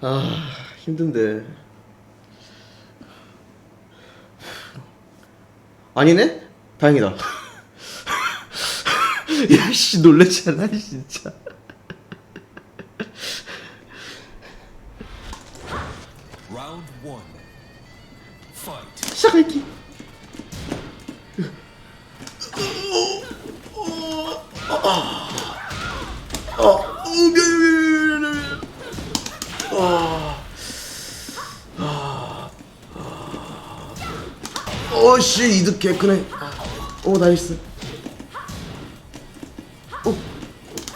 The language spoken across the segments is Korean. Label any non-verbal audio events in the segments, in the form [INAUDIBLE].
아 힘든데. 아니네? 다행이다. [LAUGHS] 야씨 놀랬잖아 진짜 어씨 이득 개크네 오 나이스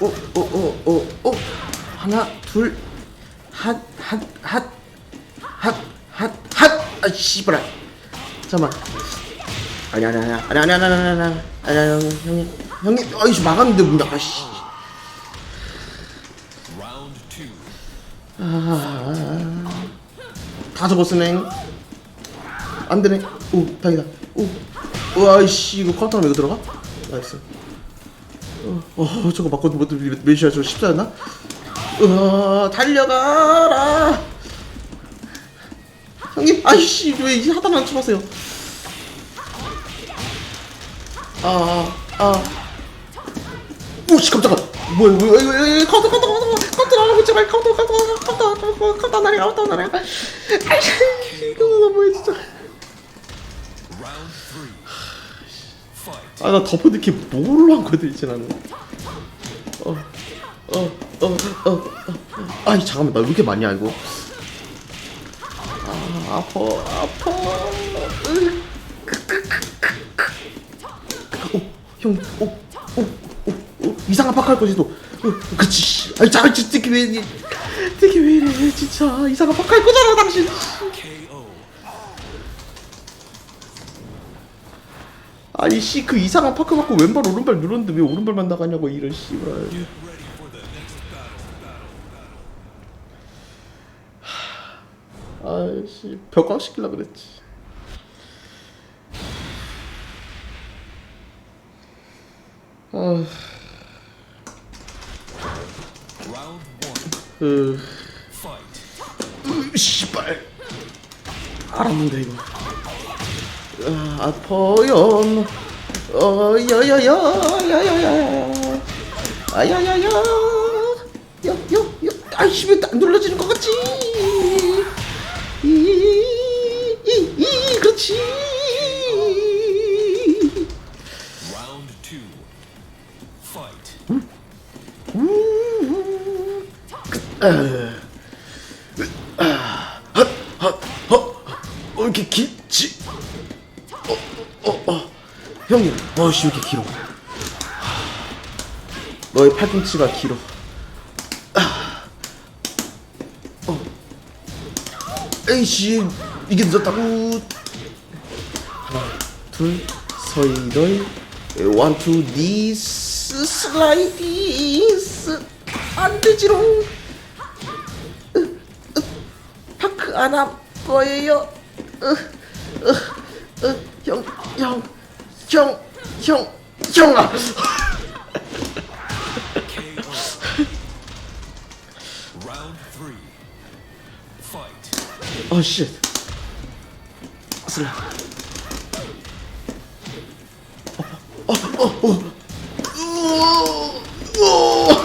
오오오오오 오 하나 둘핫핫핫핫핫핫 아 씨발아 잠깐만 아니 아니 아니 아니 아니 아니 아니 아니 아니 아니 아니 형님 형님 아이씨 막았는데 문 아씨 Round two. 다 접었으네 안 되네. 오 다행이다. 오. 와이씨 이거 카운터가 왜 들어가? 나이스. 어, 어 저거 맞고 뭐 몇시야? 저거 14였나? 으아 달려가라. 형님 아이씨 왜 하다만 쳐봤어요. 아 아. 오씨 깜짝아. 뭐야 뭐야 이거 이거 카운터 카운터 카운터 카운터 나가고 제발 카운터 카운터 카운터 카운터 카운터 나래 카운터 나래 아이씨 이거 뭐야 진짜 아 나 덮어놓기 뭘로 한 거야 이제 나는 어어 어 어 어 아이 잠깐만 나 왜 이렇게 많냐 이거 아 아파 아파 오, 오, 오, 오, 이상한 파크 할 거지 또. 어, 그치. 자, 저 새끼 왜, 이- 새끼 왜 이래, 진짜. 이상한 파크 할 거잖아, 당신. 아니, 씨, 그 이상한 파크 받고 왼발, 오른발 누르는데 왜 오른발만 나가냐고, 이런 씨발. 아이씨, 벽광 시키려 그랬지. 아. 으. 으, 씨발. 알았는데, 이거. 아, 아파요. 어, 야야야, 야야야. 아야야야. 야, 야, 야. 아이씨, 왜안 눌러지는 것 같지? 이, 이, 이, 그렇지. Round two. Fight. 어, 왜 이렇게 길어? 너의 팔꿈치가 길어. 아. 어. 에이씨, 이게 늦었다고. 하나, 둘, 서이덜, 원, 투, 디스, 슬라이디스. 안 되지롱. 파크 안 할 거예요. 으, 으, 으, 형, 형, 형, 형, 형아. 어, 씨. 슬라. 어, 어, 어, 어.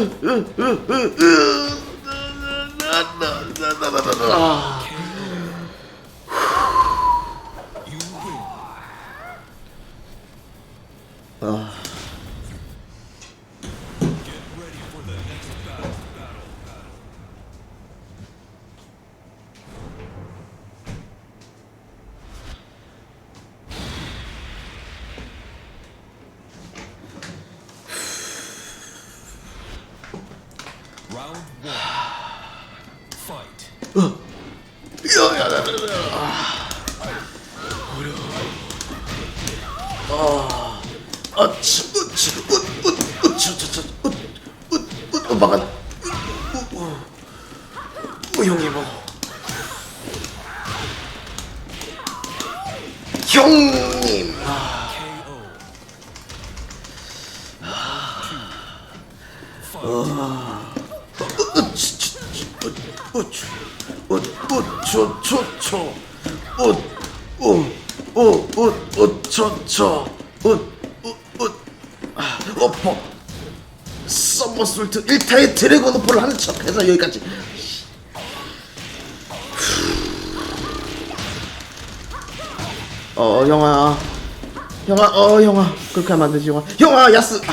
으, 으, 으, 으, 으. 엄마가 형님 어 형님 아. 아. 우, 치, 우, 우, 우, 치, 치, 치, 우, 우, 우, 우, 막아. 우, 우, 우, 형님, 뭐. 형! 형님. 아, KO. 어퍼 썸머솔트 1타의 드래곤 오퍼를 하는 척해서 여기까지 어 형아 형아 어 형아 그렇게 하면 안 되지 형아 형아 야스 아.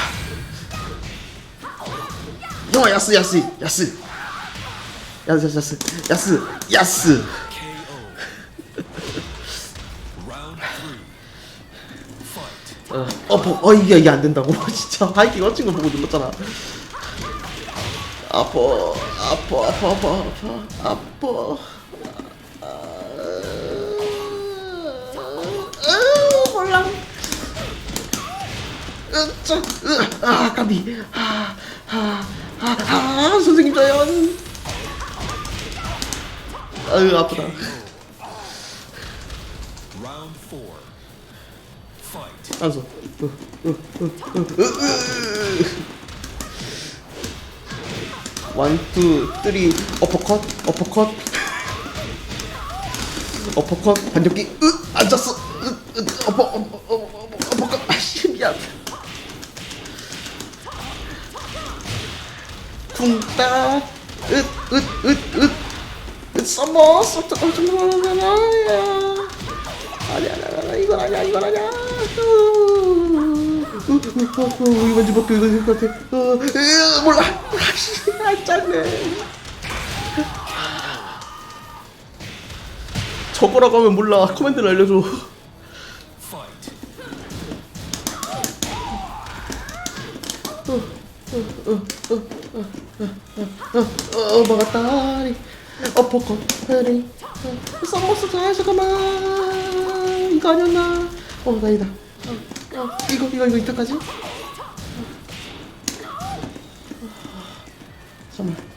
형아 야스 야스 야스 야스 야스 야스 야스. Fight. 어, 어퍼 어 이게 이게 안 된다고? [LAUGHS] 진짜. 하이킹 어친 거 보고 눌렀잖아. 아파 아파 아파 아파 아파 아파. 아, 몰라 으, 아 까비. 아, 아, 아, 아 선생님 자연 아유 아프다. 안서 원투 쓰리. 어퍼컷 어퍼컷. 어퍼컷 반격기. 으 앉았어. 으, 으, 어퍼 어퍼 어퍼 어퍼컷. 아씨 미안. 쿵따. 으으으으 썸머 썸머 썸머 아니야, 아니야, 이건 아니야, 이건 아니야. 어, 어, 어, 어, 이건 집어도 이건 될것 같아. 어, 으, 몰라. 아, 짠네. 저거라고 하면 몰라. 코멘트를 알려줘. Fight. 어, 막았다. 어퍼컷, 헤리. 썸머스 잘, 잠깐만. 이거 아니었나? 어, 다행이다. 어, 어, 이거, 이거, 이거, 이때까지? 잠깐만.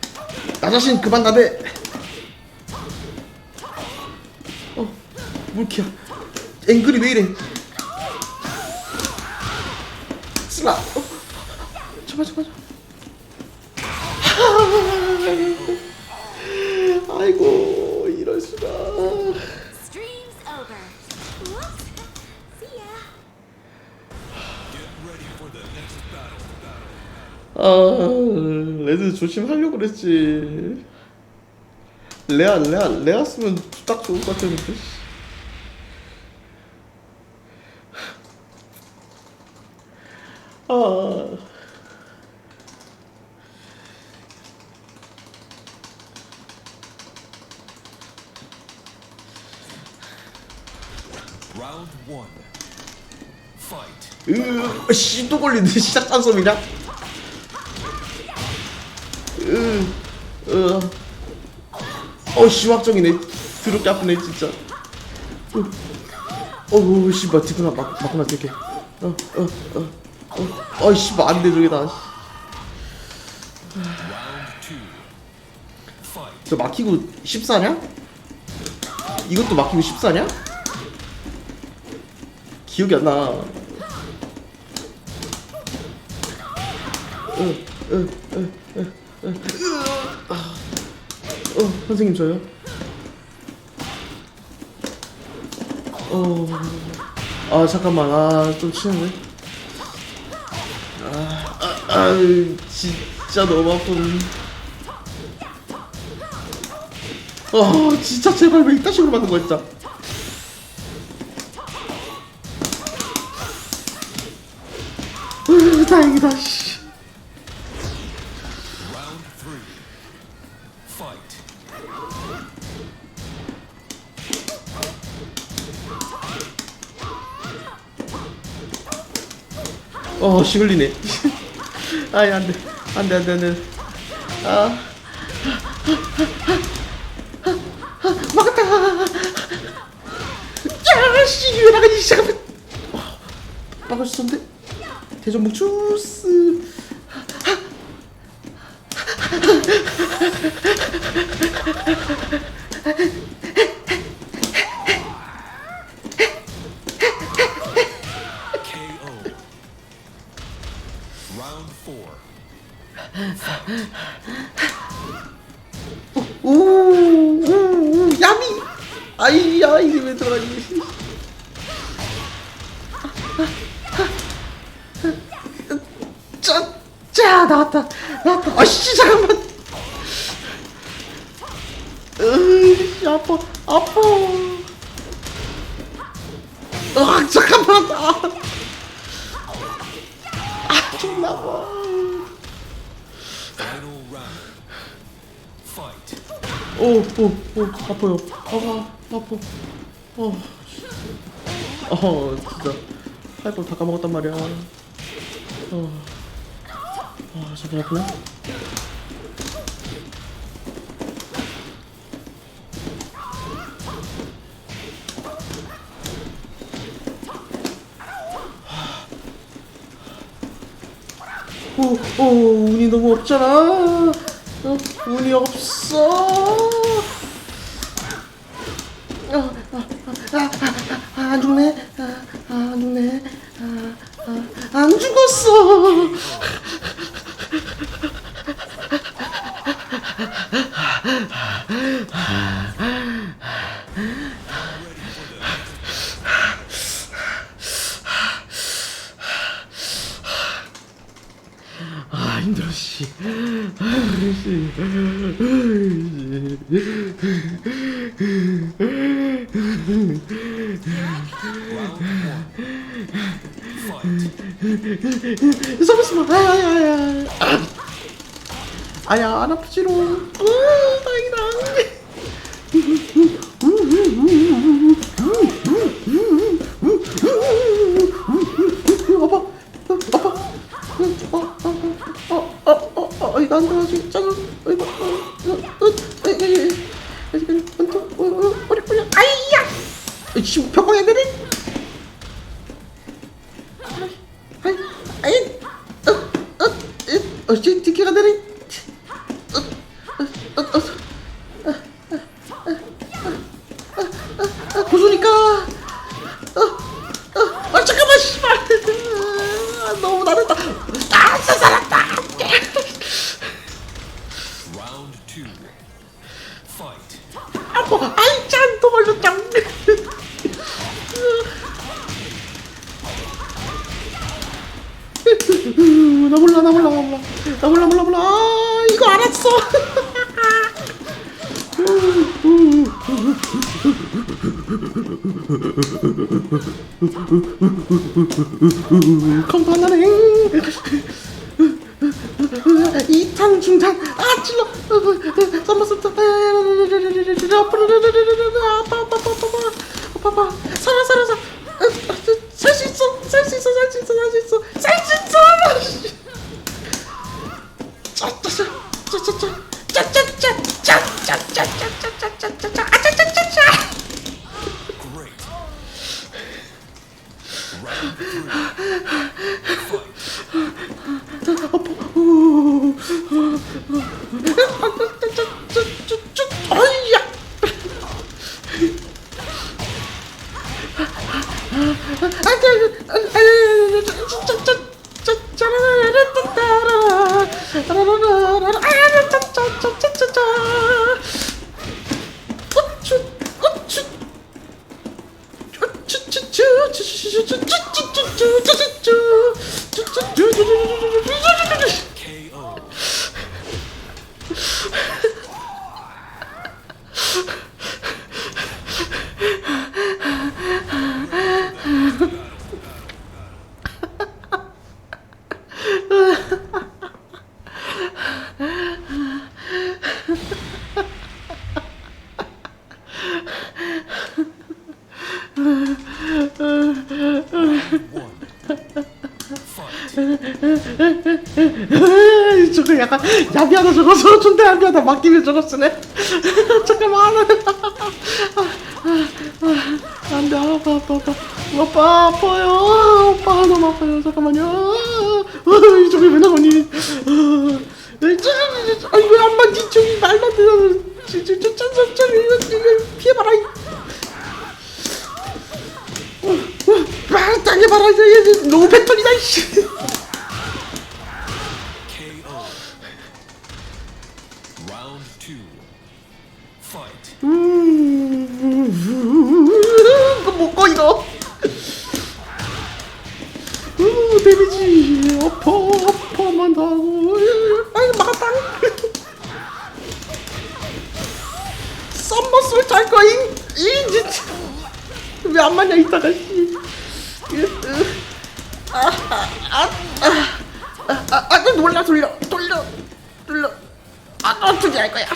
나 자신 그만 나대. 어, 물키야. 앵글이 왜 이래? 슬라. 어, 잠깐, 잠깐, 잠깐. 아 조심하려고 그랬지. 레아 레아 레아 쓰면 딱 좋을 것 같았는데. 아. 으, 씨, 또 걸리네. 시작 단섬이냐? 으, 으. 어, 씨, 확정이네. 드럽게 아프네, 진짜. 으. 어우, 씨, 막, 뒤구나, 막, 막구나, 되게. 어, 어, 어, 어. 어이, 씨, 안 돼, 저기다. 저 막히고 14냐? 이것도 막히고 14냐? 기억이 안 나. 으, 으, 으, 으. 어, 선생님 저요? 어, 아 잠깐만, 아좀 치는데. 아, 아, 아, 진짜 너무 아픈. 아 진짜 제발 왜 이딴 식으로 만든 거야 진짜 으, 다행이다 씨. 어 시글리네. [LAUGHS] 아이 안돼. 안돼 안돼 안돼. 아. 막았다. 야씨 왜 나가니 잠깐만 어, 막을 수 없는데? 대전목 주스 아이, 야, 이게 왜 들어가지? 짜, 짜, 나왔다. 나왔다. 아, 씨, 잠깐만. 으이, 아파, 아파. 어, 아파요. 아, 아파. 어. 어, 진짜. 하이볼 다 까먹었단 말이야. 어. 아, 저게 아프네. 오, 오, 운이 너무 없잖아. 어, 운이 없어. 아, 아, 아, 아, 안 죽네. 안 죽네. 안 죽었어. 아야야야. 아야 안 아프지롱. 음, 다행이다. Und, und, 컴파나랭 이탕 중탕 아 찔러 썸머스 앞으로 아파. 약간 야비하다 저거서 존대 야비하다 맡기면 저거 쓰네. 잠깐만. 안돼. 아파 아파 아파. 아빠 아파요. 아빠 너무 아파요. 잠깐만요 데미지 어퍼 어퍼만 더 하고 아이 막았다 썸머스를 잘 거임 이 진짜 왜안 맞냐 이따가 씨 아아아아아 놀라 돌려 돌려 돌려 아 어떻게 할 거야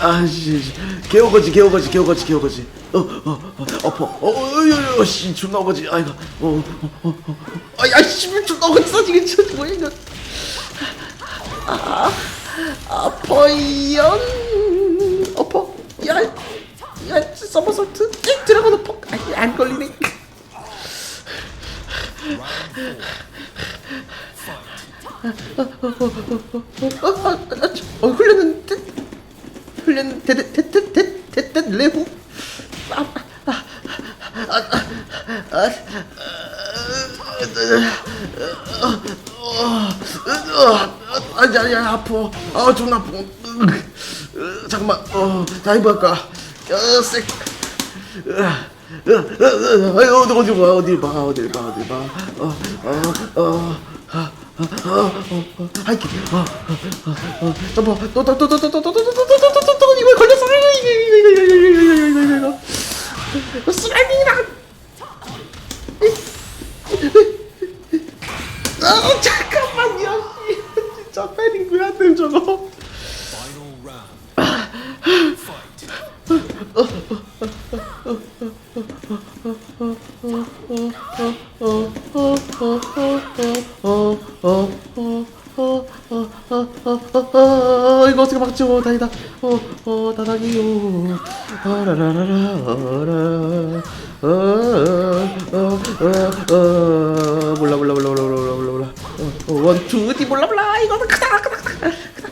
아씨 개오거지 개오거지 개오거지 개오거지 어어 엎어 어어 씨 존나 오거지 아이고 어어어 아야씨 존나 오거지 싸지게 쳐 뭐야 이거 아 아퍼이연 엎어 야야 에 드래곤 아니 안 걸리네 어, 어, 어, 흘렸는데 흘렸는데 데데데데데데 레후. 아, 아, 아, 아, 아, 아, 아니 아니 아파. 아 존나 아파. 으, 잠깐만 어 다이브 할까? 어 쎄. 아유 어디 어디 봐? 어디 봐? 어디 봐? 어디 봐어어 어 어어어 점퍼 또또또또또또또또또또또 이거 걸렸어 이거 이거 이거 이거 이거 이거 이거 이거 이거 슬라이딩이랑 아 잠깐만요 씨 진짜 패딩 왜안 돼, 저거 Final round. Fight. 어, 이거 어떻게 막죠? 다행이다. 어, 어, 다닥이요. 아라라라라, 어라. 어, 어, 어, 어, 몰라, 몰라, 몰라, 몰라, 몰라, 몰라, 몰라. 어, 어, 원, 투, 디, 몰라, 몰라. 이거는 크다, 크다, 크다.